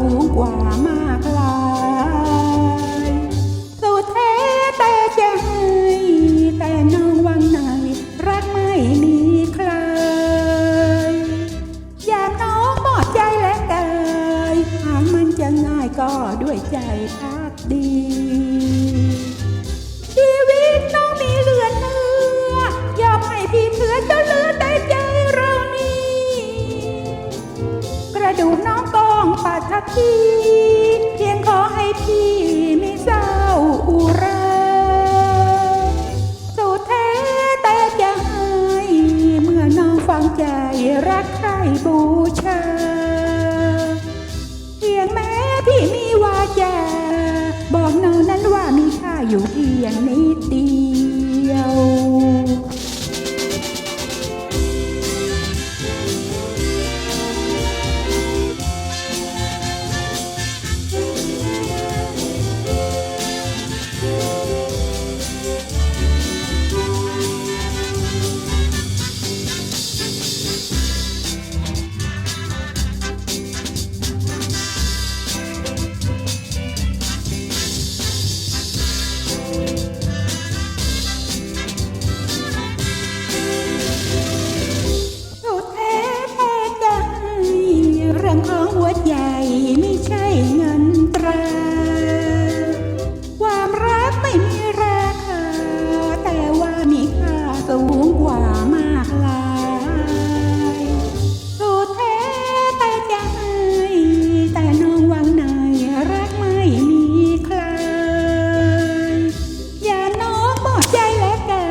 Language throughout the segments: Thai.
ูงกว่ามากลายสุดเท้แต่ใจแต่น้องวังในรักไม่มีใคร อยากน้องหอดใจและกายหากมันจะง่ายก็ด้วยใจพักดีชีวิตต้องมีเลือเนื้อยอมให้พี่เพื่อจนเลือแต่ใจเรานี่กระดูกน้อง ปัตภีเพียงขอให้พี่ไม่เศร้าอุราสุดแท้แต่จะให้เมื่อน้องฟังใจรักใครบูชา เพียงแม้พี่มีวาจาบอกน้องนั้นว่ามีค่าอยู่เพียงนิดเดี กว่ามากลายสุดแท้แต่ใจแต่น้องวังในรักไม่มีใคร อย่าน้องบอกใจและกา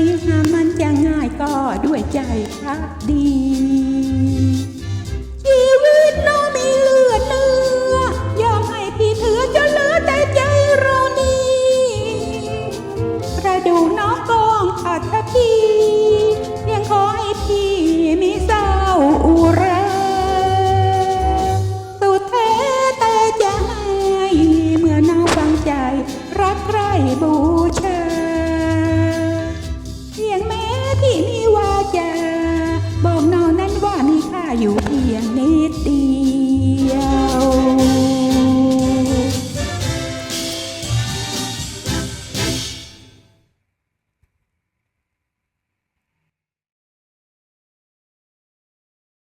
ยหากมันจะง่ายก็ด้วยใจพักดี